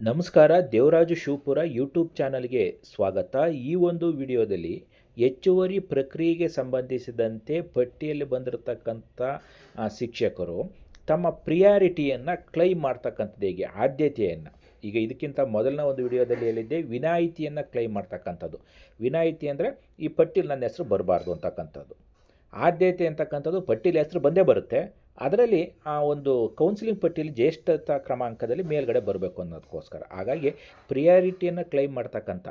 ನಮಸ್ಕಾರ, ದೇವರಾಜು ಶಿವಪುರ ಯೂಟ್ಯೂಬ್ ಚಾನಲ್ಗೆ ಸ್ವಾಗತ. ಈ ಒಂದು ವಿಡಿಯೋದಲ್ಲಿ ಹೆಚ್ಚುವರಿ ಪ್ರಕ್ರಿಯೆಗೆ ಸಂಬಂಧಿಸಿದಂತೆ ಪಟ್ಟಿಯಲ್ಲಿ ಬಂದಿರತಕ್ಕಂಥ ಶಿಕ್ಷಕರು ತಮ್ಮ ಪ್ರಿಯಾರಿಟಿಯನ್ನು ಕ್ಲೈಮ್ ಮಾಡ್ತಕ್ಕಂಥದ್ದು ಹೇಗೆ, ಆದ್ಯತೆಯನ್ನು. ಈಗ ಇದಕ್ಕಿಂತ ಮೊದಲನ ಒಂದು ವಿಡಿಯೋದಲ್ಲಿ ಹೇಳಿದ್ದೆ, ವಿನಾಯಿತಿಯನ್ನು ಕ್ಲೈಮ್ ಮಾಡ್ತಕ್ಕಂಥದ್ದು. ವಿನಾಯಿತಿ ಅಂದರೆ ಈ ಪಟ್ಟಿಯಲ್ಲಿ ನನ್ನ ಹೆಸರು ಬರಬಾರ್ದು ಅಂತಕ್ಕಂಥದ್ದು. ಆದ್ಯತೆ ಅಂತಕ್ಕಂಥದ್ದು ಪಟ್ಟಿಲಿ ಹೆಸರು ಬಂದೇ ಬರುತ್ತೆ. ಅದರಲ್ಲಿ ಆ ಒಂದು ಕೌನ್ಸಿಲಿಂಗ್ ಪಟ್ಟಿಯಲ್ಲಿ ಜ್ಯೇಷ್ಠತ ಕ್ರಮಾಂಕದಲ್ಲಿ ಮೇಲ್ಗಡೆ ಬರಬೇಕು ಅನ್ನೋದಕ್ಕೋಸ್ಕರ. ಹಾಗಾಗಿ ಪ್ರಿಯಾರಿಟಿಯನ್ನು ಕ್ಲೈಮ್ ಮಾಡ್ತಕ್ಕಂಥ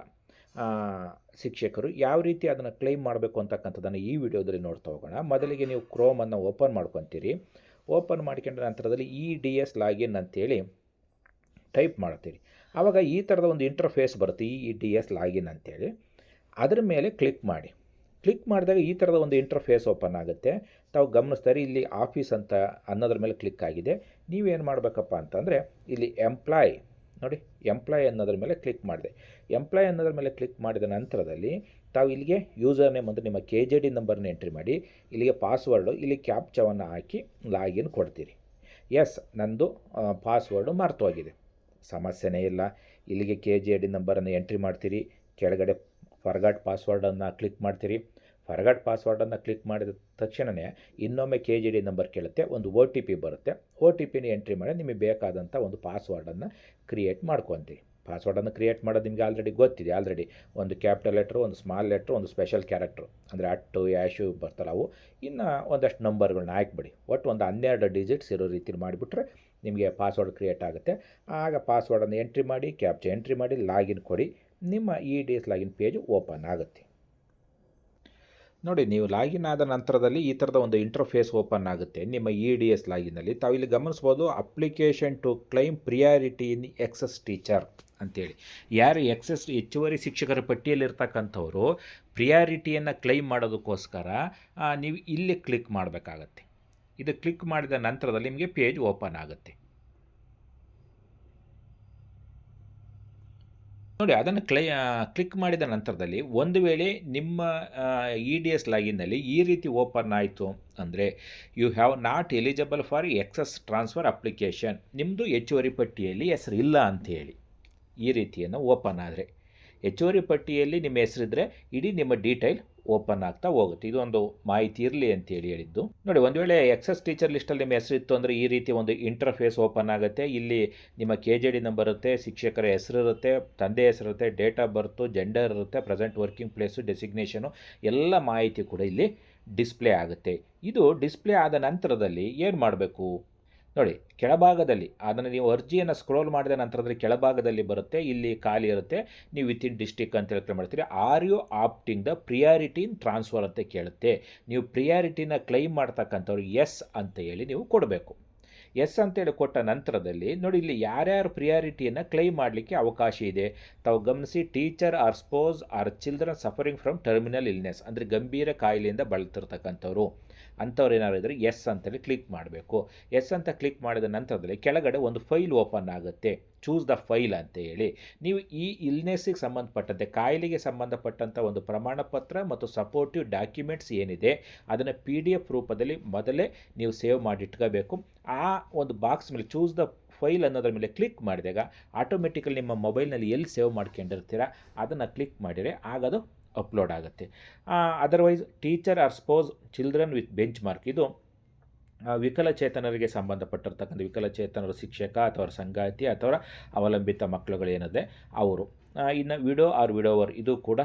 ಶಿಕ್ಷಕರು ಯಾವ ರೀತಿ ಅದನ್ನು ಕ್ಲೈಮ್ ಮಾಡಬೇಕು ಅಂತಕ್ಕಂಥದ್ದನ್ನು ಈ ವಿಡಿಯೋದಲ್ಲಿ ನೋಡ್ತಾ ಹೋಗೋಣ. ಮೊದಲಿಗೆ ನೀವು ಕ್ರೋಮನ್ನು ಓಪನ್ ಮಾಡ್ಕೊತೀರಿ. ಓಪನ್ ಮಾಡ್ಕೊಂಡ ನಂತರದಲ್ಲಿ ಇ ಡಿ ಎಸ್ ಲಾಗಿನ್ ಅಂತೇಳಿ ಟೈಪ್ ಮಾಡ್ತೀರಿ. ಆವಾಗ ಈ ಥರದ ಒಂದು ಇಂಟರ್ಫೇಸ್ ಬರುತ್ತೆ ಇ ಡಿ ಎಸ್ ಲಾಗಿನ್ ಅಂತೇಳಿ. ಅದರ ಮೇಲೆ ಕ್ಲಿಕ್ ಮಾಡಿ. ಕ್ಲಿಕ್ ಮಾಡಿದಾಗ ಈ ಥರದ ಒಂದು ಇಂಟರ್ಫೇಸ್ ಓಪನ್ ಆಗುತ್ತೆ. ತಾವು ಗಮನಿಸ್ತಾರೆ ಇಲ್ಲಿ ಆಫೀಸ್ ಅಂತ ಅನ್ನೋದ್ರ ಮೇಲೆ ಕ್ಲಿಕ್ ಆಗಿದೆ. ನೀವೇನು ಮಾಡಬೇಕಪ್ಪ ಅಂತಂದರೆ, ಇಲ್ಲಿ ಎಂಪ್ಲಾಯ್ ನೋಡಿ ಎಂಪ್ಲಾಯ್ ಅನ್ನೋದ್ರ ಮೇಲೆ ಕ್ಲಿಕ್ ಮಾಡಿದೆ. ಎಂಪ್ಲಾಯ್ ಅನ್ನೋದ್ರ ಮೇಲೆ ಕ್ಲಿಕ್ ಮಾಡಿದ ನಂತರದಲ್ಲಿ ತಾವು ಇಲ್ಲಿಗೆ ಯೂಸರ್ ನೇಮ್ ಅಂದರೆ ನಿಮ್ಮ ಕೆ ಜೆ ಡಿ ನಂಬರ್ನ ಎಂಟ್ರಿ ಮಾಡಿ, ಇಲ್ಲಿಗೆ ಪಾಸ್ವರ್ಡು ಇಲ್ಲಿ ಕ್ಯಾಪ್ಚವನ್ನು ಹಾಕಿ ಲಾಗಿನ್ ಕೊಡ್ತೀರಿ. ಎಸ್ ನಂದು ಪಾಸ್ವರ್ಡು ಮರ್ತೋಗಿದೆ. ಸಮಸ್ಯೆನೇ ಇಲ್ಲ. ಇಲ್ಲಿಗೆ ಕೆ ಜೆ ಡಿ ನಂಬರನ್ನು ಎಂಟ್ರಿ ಮಾಡ್ತೀರಿ. ಕೆಳಗಡೆ ಫರ್ಗಾಟ್ ಪಾಸ್ವರ್ಡನ್ನು ಕ್ಲಿಕ್ ಮಾಡ್ತೀರಿ. ಫರ್ಗಾಟ್ ಪಾಸ್ವರ್ಡನ್ನು ಕ್ಲಿಕ್ ಮಾಡಿದ ತಕ್ಷಣವೇ ಇನ್ನೊಮ್ಮೆ ಕೆ ಜಿ ಡಿ ನಂಬರ್ ಕೇಳುತ್ತೆ, ಒಂದು ಒ ಟಿ ಪಿ ಬರುತ್ತೆ. ಒ ಟಿ ಪಿನ ಎಂಟ್ರಿ ಮಾಡಿ ನಿಮಗೆ ಬೇಕಾದಂಥ ಒಂದು ಪಾಸ್ವರ್ಡನ್ನು ಕ್ರಿಯೇಟ್ ಮಾಡ್ಕೊತೀರಿ. ಪಾಸ್ವರ್ಡನ್ನು ಕ್ರಿಯೇಟ್ ಮಾಡೋದು ನಿಮಗೆ ಆಲ್ರೆಡಿ ಗೊತ್ತಿದೆ. ಆಲ್ರೆಡಿ ಒಂದು ಕ್ಯಾಪಿಟಲ್ ಲೆಟ್ರು ಒಂದು ಸ್ಮಾಲ್ ಲೆಟ್ರು ಒಂದು ಸ್ಪೆಷಲ್ ಕ್ಯಾರೆಕ್ಟ್ರು ಅಂದರೆ ಅಟ್ಟು ಯಾಶು ಬರ್ತಲ್ಲ ಅವು. ಇನ್ನು ಒಂದಷ್ಟು ನಂಬರ್ಗಳನ್ನ ಹಾಕ್ಬಿಡಿ. ಒಟ್ಟು ಒಂದು ಹನ್ನೆರಡು ಡಿಜಿಟ್ಸ್ ಇರೋ ರೀತಿಲಿ ಮಾಡಿಬಿಟ್ರೆ ನಿಮಗೆ ಪಾಸ್ವರ್ಡ್ ಕ್ರಿಯೇಟ್ ಆಗುತ್ತೆ. ಆಗ ಪಾಸ್ವರ್ಡನ್ನು ಎಂಟ್ರಿ ಮಾಡಿ ಕ್ಯಾಪ್ಚರ್ ಎಂಟ್ರಿ ಮಾಡಿ ಲಾಗಿನ್ ಕೊಡಿ. ನಿಮ್ಮ E D S login page open ಆಗುತ್ತೆ. ನೋಡಿ, ನೀವು ಲಾಗಿನ್ ಆದ ನಂತರದಲ್ಲಿ ಈ ಥರದ ಒಂದು ಇಂಟರ್ಫೇಸ್ ಓಪನ್ ಆಗುತ್ತೆ. ನಿಮ್ಮ ಇ ಡಿ ಎಸ್ ಲಾಗಿನಲ್ಲಿ ತಾವು ಇಲ್ಲಿ ಗಮನಿಸ್ಬೋದು application to claim priority in excess teacher ಅಂತೇಳಿ. ಯಾರು ಎಕ್ಸಸ್ ಹೆಚ್ಚುವರಿ ಶಿಕ್ಷಕರ ಪಟ್ಟಿಯಲ್ಲಿರ್ತಕ್ಕಂಥವರು ಪ್ರಿಯಾರಿಟಿಯನ್ನು ಕ್ಲೈಮ್ ಮಾಡೋದಕ್ಕೋಸ್ಕರ ನೀವು ಇಲ್ಲಿ ಕ್ಲಿಕ್ ಮಾಡಬೇಕಾಗತ್ತೆ. ಇದು ಕ್ಲಿಕ್ ಮಾಡಿದ ನಂತರದಲ್ಲಿ ನಿಮಗೆ ಪೇಜ್ ಓಪನ್ ಆಗುತ್ತೆ. ನೋಡಿ, ಅದನ್ನು ಕ್ಲೈ ಕ್ಲಿಕ್ ಮಾಡಿದ ನಂತರದಲ್ಲಿ ಒಂದು ವೇಳೆ ನಿಮ್ಮ ಇ ಡಿ ಎಸ್ ಲಾಗಿನ್ನಲ್ಲಿ ಈ ರೀತಿ ಓಪನ್ ಆಯಿತು ಅಂದರೆ you have not eligible for excess transfer application ನಿಮ್ಮದು ಹೆಚ್ಚುವರಿ ಪಟ್ಟಿಯಲ್ಲಿ ಹೆಸರು ಇಲ್ಲ ಅಂಥೇಳಿ ಈ ರೀತಿಯನ್ನು ಓಪನ್ ಆದರೆ ಹೆಚ್ಚುವರಿ ಪಟ್ಟಿಯಲ್ಲಿ ನಿಮ್ಮ ಹೆಸರಿದ್ದರೆ ಇಡೀ ನಿಮ್ಮ ಡೀಟೈಲ್ ಓಪನ್ ಆಗ್ತಾ ಹೋಗುತ್ತೆ ಇದೊಂದು ಮಾಹಿತಿ ಇರಲಿ ಅಂತೇಳಿ ಹೇಳಿದ್ದು. ನೋಡಿ, ಒಂದು ವೇಳೆ ಎಕ್ಸಸ್ ಟೀಚರ್ ಲಿಸ್ಟಲ್ಲಿ ನಿಮ್ಮ ಹೆಸರಿತ್ತು ಅಂದರೆ ಈ ರೀತಿ ಒಂದು ಇಂಟರ್ಫೇಸ್ ಓಪನ್ ಆಗುತ್ತೆ. ಇಲ್ಲಿ ನಿಮ್ಮ ಕೆ ಜೆ ಡಿ ನಂಬರ್ ಇರುತ್ತೆ, ಶಿಕ್ಷಕರ ಹೆಸರು ಇರುತ್ತೆ, ತಂದೆ ಹೆಸರು ಇರುತ್ತೆ ಡೇಟ್ ಆಫ್ ಬರ್ತು ಜೆಂಡರ್ ಇರುತ್ತೆ ಪ್ರೆಸೆಂಟ್ ವರ್ಕಿಂಗ್ ಪ್ಲೇಸು ಡೆಸಿಗ್ನೇಷನು ಎಲ್ಲ ಮಾಹಿತಿ ಕೂಡ ಇಲ್ಲಿ ಡಿಸ್ಪ್ಲೇ ಆಗುತ್ತೆ. ಇದು ಡಿಸ್ಪ್ಲೇ ಆದ ನಂತರದಲ್ಲಿ ಏನು ಮಾಡಬೇಕು? ನೋಡಿ, ಕೆಳಭಾಗದಲ್ಲಿ, ಅದನ್ನು ನೀವು ಅರ್ಜಿಯನ್ನು ಸ್ಕ್ರೋಲ್ ಮಾಡಿದ ನಂತರದಲ್ಲಿ ಕೆಳಭಾಗದಲ್ಲಿ ಬರುತ್ತೆ, ಇಲ್ಲಿ ಖಾಲಿ ಇರುತ್ತೆ, ನೀವು ವಿತಿನ್ ಡಿಸ್ಟಿಕ್ ಅಂತ ಹೇಳಿ ಮಾಡ್ತೀರಿ. Are you opting the priority in transfer ಅಂತ ಕೇಳುತ್ತೆ. ನೀವು ಪ್ರಿಯಾರಿಟಿನ ಕ್ಲೈಮ್ ಮಾಡ್ತಕ್ಕಂಥವ್ರು ಎಸ್ ಅಂತ ಹೇಳಿ ನೀವು ಕೊಡಬೇಕು. ಎಸ್ ಅಂತೇಳಿ ಕೊಟ್ಟ ನಂತರದಲ್ಲಿ, ನೋಡಿ ಇಲ್ಲಿ ಯಾರ್ಯಾರು ಪ್ರಿಯಾರಿಟಿಯನ್ನು ಕ್ಲೈಮ್ ಮಾಡಲಿಕ್ಕೆ ಅವಕಾಶ ಇದೆ. ತಾವು ಗಮನಿಸಿ teacher or spouse or children suffering from terminal illness ಅಂದರೆ ಗಂಭೀರ ಕಾಯಿಲೆಯಿಂದ ಬಳಲ್ತಿರ್ತಕ್ಕಂಥವ್ರು. ಅಂಥವ್ರು ಏನಾದ್ರು ಇದ್ದರೆ ಎಸ್ ಅಂತೇಳಿ ಕ್ಲಿಕ್ ಮಾಡಬೇಕು. ಎಸ್ ಅಂತ ಕ್ಲಿಕ್ ಮಾಡಿದ ನಂತರದಲ್ಲಿ ಕೆಳಗಡೆ ಒಂದು ಫೈಲ್ ಓಪನ್ ಆಗುತ್ತೆ. ಚೂಸ್ ದ ಫೈಲ್ ಅಂತ ಹೇಳಿ. ನೀವು ಈ ಇಲ್ನೆಸ್ಸಿಗೆ ಸಂಬಂಧಪಟ್ಟಂತೆ, ಕಾಯಿಲೆಗೆ ಸಂಬಂಧಪಟ್ಟಂಥ ಒಂದು ಪ್ರಮಾಣ ಪತ್ರ ಮತ್ತು ಸಪೋರ್ಟಿವ್ ಡಾಕ್ಯುಮೆಂಟ್ಸ್ ಏನಿದೆ, ಅದನ್ನು ಪಿ ಡಿ ಎಫ್ ರೂಪದಲ್ಲಿ ಮೊದಲೇ ನೀವು ಸೇವ್ ಮಾಡಿಟ್ಕೋಬೇಕು ಆ ಒಂದು ಬಾಕ್ಸ್ ಮೇಲೆ ಚೂಸ್ ದ ಫೈಲ್ ಅನ್ನೋದ್ರ ಮೇಲೆ ಕ್ಲಿಕ್ ಮಾಡಿದಾಗ ಆಟೋಮೆಟಿಕಲಿ ನಿಮ್ಮ ಮೊಬೈಲ್ನಲ್ಲಿ ಎಲ್ಲಿ ಸೇವ್ ಮಾಡ್ಕೊಂಡಿರ್ತೀರ, ಅದನ್ನು ಕ್ಲಿಕ್ ಮಾಡಿದರೆ ಆಗದು ಅಪ್ಲೋಡ್ ಆಗುತ್ತೆ. Otherwise teacher or spouse children with benchmark ಇದು ವಿಕಲಚೇತನರಿಗೆ ಸಂಬಂಧಪಟ್ಟಿರ್ತಕ್ಕಂಥ ವಿಕಲಚೇತನರ ಶಿಕ್ಷಕ ಅಥವಾ ಸಂಗಾತಿ ಅಥವಾ ಅವಲಂಬಿತ ಮಕ್ಕಳುಗಳೇನಿದೆ ಅವರು. ಇನ್ನು ವಿಡೋ ಆರ್ ವಿಡೋವರ್ ಇದು ಕೂಡ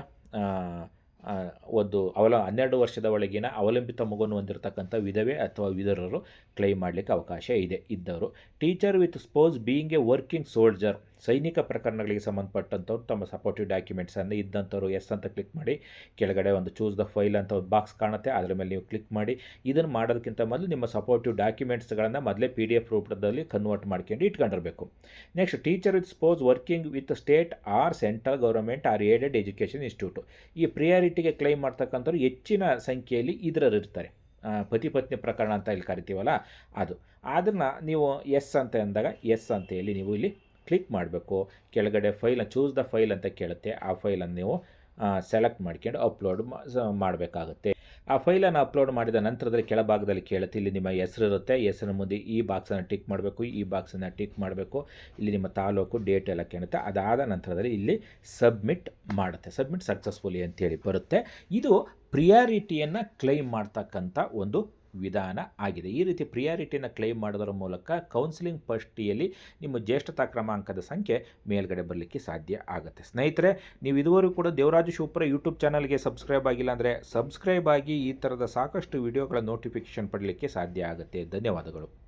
ಒಂದು ಅವಲ, ಹನ್ನೆರಡು ವರ್ಷದ ಒಳಗಿನ ಅವಲಂಬಿತ ಮಗುವನ್ನು ಹೊಂದಿರತಕ್ಕಂಥ ವಿಧವೆ ಅಥವಾ ವಿಧರರು ಕ್ಲೈಮ್ ಮಾಡಲಿಕ್ಕೆ ಅವಕಾಶ ಇದೆ ಇದ್ದವರು. Teacher with spouse being a working soldier ಸೈನಿಕ ಪ್ರಕರಣಗಳಿಗೆ ಸಂಬಂಧಪಟ್ಟಂಥವ್ರು ತಮ್ಮ ಸಪೋರ್ಟಿವ್ ಡಾಕ್ಯುಮೆಂಟ್ಸನ್ನು ಇದ್ದಂಥವ್ರು ಎಸ್ ಅಂತ ಕ್ಲಿಕ್ ಮಾಡಿ, ಕೆಳಗಡೆ ಒಂದು ಚೂಸ್ ದ ಫೈಲ್ ಅಂತ ಒಂದು ಬಾಕ್ಸ್ ಕಾಣುತ್ತೆ, ಅದರ ಮೇಲೆ ನೀವು ಕ್ಲಿಕ್ ಮಾಡಿ, ಇದನ್ನು ಮಾಡೋದಕ್ಕಿಂತ ಮೊದಲು ನಿಮ್ಮ ಸಪೋರ್ಟಿವ್ ಡಾಕ್ಯುಮೆಂಟ್ಸ್ಗಳನ್ನು ಮೊದಲೇ ಪಿ ಡಿ ಎಫ್ ರೂಪದಲ್ಲಿ ಕನ್ವರ್ಟ್ ಮಾಡ್ಕೊಂಡು ಇಟ್ಕೊಂಡಿರಬೇಕು. Next teacher with spouse working with state or central government or aided education institute ಈ ಪ್ರಿಯಾರಿಟಿಗೆ ಕ್ಲೈಮ್ ಮಾಡ್ತಕ್ಕಂಥವ್ರು ಹೆಚ್ಚಿನ ಸಂಖ್ಯೆಯಲ್ಲಿ ಇದರಲ್ಲಿರ್ತಾರೆ. ಪತಿ ಪತ್ನಿ ಪ್ರಕರಣ ಅಂತ ಇಲ್ಲಿ ಕರಿತೀವಲ್ಲ ಅದು. ಅದನ್ನು ನೀವು ಎಸ್ ಅಂತ ಅಂದಾಗ ಎಸ್ ಅಂತ ಹೇಳಿ ನೀವು ಇಲ್ಲಿ ಕ್ಲಿಕ್ ಮಾಡಬೇಕು. ಕೆಳಗಡೆ ಫೈಲ್ ಚೂಸ್ ದ ಫೈಲ್ ಅಂತ ಕೇಳುತ್ತೆ. ಆ ಫೈಲನ್ನು ನೀವು ಸೆಲೆಕ್ಟ್ ಮಾಡ್ಕೊಂಡು ಅಪ್ಲೋಡ್ ಮಾಡಬೇಕಾಗುತ್ತೆ. ಆ ಫೈಲನ್ನು ಅಪ್ಲೋಡ್ ಮಾಡಿದ ನಂತರದಲ್ಲಿ ಕೆಳಭಾಗದಲ್ಲಿ ಕೇಳುತ್ತೆ. ಇಲ್ಲಿ ನಿಮ್ಮ ಹೆಸರು ಇರುತ್ತೆ ಹೆಸರಿನ ಮುಂದೆ ಈ ಬಾಕ್ಸನ್ನು ಟಿಕ್ ಮಾಡಬೇಕು. ಈ ಬಾಕ್ಸನ್ನು ಟಿಕ್ ಮಾಡಬೇಕು. ಇಲ್ಲಿ ನಿಮ್ಮ ತಾಲೂಕು ಡೇಟ್ ಎಲ್ಲ ಕೇಳುತ್ತೆ. ಅದಾದ ನಂತರದಲ್ಲಿ ಇಲ್ಲಿ ಸಬ್ಮಿಟ್ ಮಾಡುತ್ತೆ. ಸಬ್ಮಿಟ್ ಸಕ್ಸಸ್ಫುಲಿ ಅಂತೇಳಿ ಬರುತ್ತೆ. ಇದು ಪ್ರಿಯಾರಿಟಿಯನ್ನು ಕ್ಲೈಮ್ ಮಾಡ್ತಕ್ಕಂಥ ಒಂದು ವಿಧಾನ ಆಗಿದೆ. ಈ ರೀತಿ ಪ್ರಿಯಾರಿಟಿನ ಕ್ಲೈಮ್ ಮಾಡೋದರ ಮೂಲಕ ಕೌನ್ಸಿಲಿಂಗ್ ಪಟ್ಟಿಯಲ್ಲಿ ನಿಮ್ಮ ಜ್ಯೇಷ್ಠತಾ ಕ್ರಮಾಂಕದ ಸಂಖ್ಯೆ ಮೇಲ್ಗಡೆ ಬರಲಿಕ್ಕೆ ಸಾಧ್ಯ ಆಗುತ್ತೆ. ಸ್ನೇಹಿತರೆ, ನೀವು ಇದುವರೆಗೂ ಕೂಡ ದೇವರಾಜು ಶಿವಪುರ ಯೂಟ್ಯೂಬ್ ಚಾನಲ್ಗೆ ಸಬ್ಸ್ಕ್ರೈಬ್ ಆಗಿಲ್ಲ ಅಂದರೆ ಸಬ್ಸ್ಕ್ರೈಬ್ ಆಗಿ ಈ ಥರದ ಸಾಕಷ್ಟು ವಿಡಿಯೋಗಳ ನೋಟಿಫಿಕೇಷನ್ ಪಡಲಿಕ್ಕೆ ಸಾಧ್ಯ ಆಗುತ್ತೆ. ಧನ್ಯವಾದಗಳು.